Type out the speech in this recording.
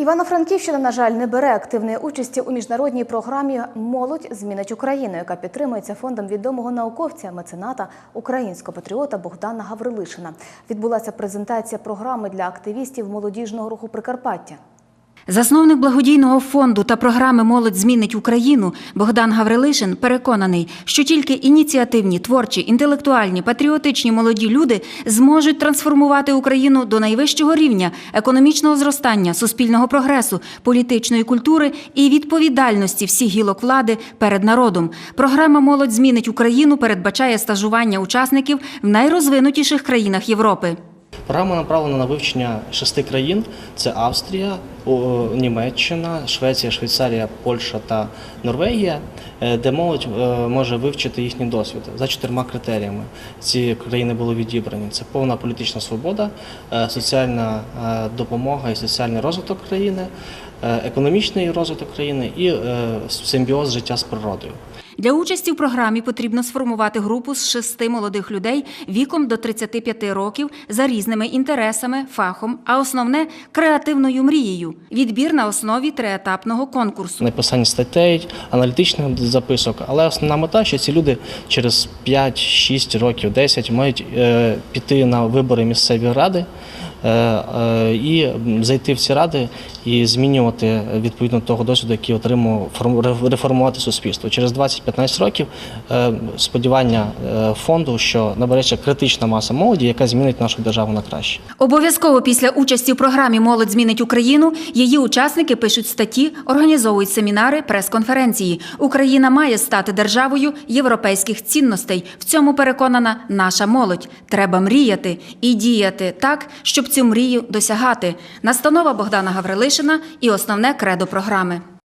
Івано-Франківщина, на жаль, не бере активної участі у міжнародній програмі Молодь змінить Україну, яка підтримується фондом відомого науковця, мецената, українського патріота Богдана Гаврилишина. Відбулася презентація програми для активістів молодіжного руху Прикарпаття. Засновник благодійного фонду та програми Молодь змінить Україну Богдан Гаврилишин переконаний, що тільки ініціативні, творчі, інтелектуальні, патріотичні молоді люди зможуть трансформувати Україну до найвищого рівня економічного зростання, суспільного прогресу, політичної культури і відповідальності всіх гілок влади перед народом. Програма Молодь змінить Україну передбачає стажування учасників в найрозвинутіших країнах Європи. Програма направлена на вивчення шести країн: це Австрія, Німеччина, Швеція, Швейцарія, Польща та Норвегія, е, де молодь е, може вивчити їхній досвід за чотирма критеріями. Ці країни були відібрані: це повна політична свобода, е, соціальна допомога і соціальний розвиток країни, економічний розвиток країни і симбіоз життя з природою. Для участі в програмі потрібно сформувати групу з шести молодих людей віком до 35 років за різними інтересами, фахом, а основне креативною мрією. Відбір на основі триетапного конкурсу. написання статей, аналітичних записок. Але основна мета, що ці люди через 5-6 років, 10 мають е, піти на вибори місцеві ради і зайти в ці ради і змінювати відповідно того досвіду, який отримав форм- реформувати суспільство. Через 20-15 років е, сподівання е, фонду, що набереться критична маса молоді, яка змінить нашу державу на краще. Обов'язково після участі в програмі Молодь змінить Україну її учасники пишуть статті, організовують семінари, прес-конференції. Україна має стати державою європейських цінностей. В цьому переконана наша молодь. Треба мріяти і діяти так, щоб цю мрію досягати. Настанова Богдана Гаврилишина і основне кредо програми.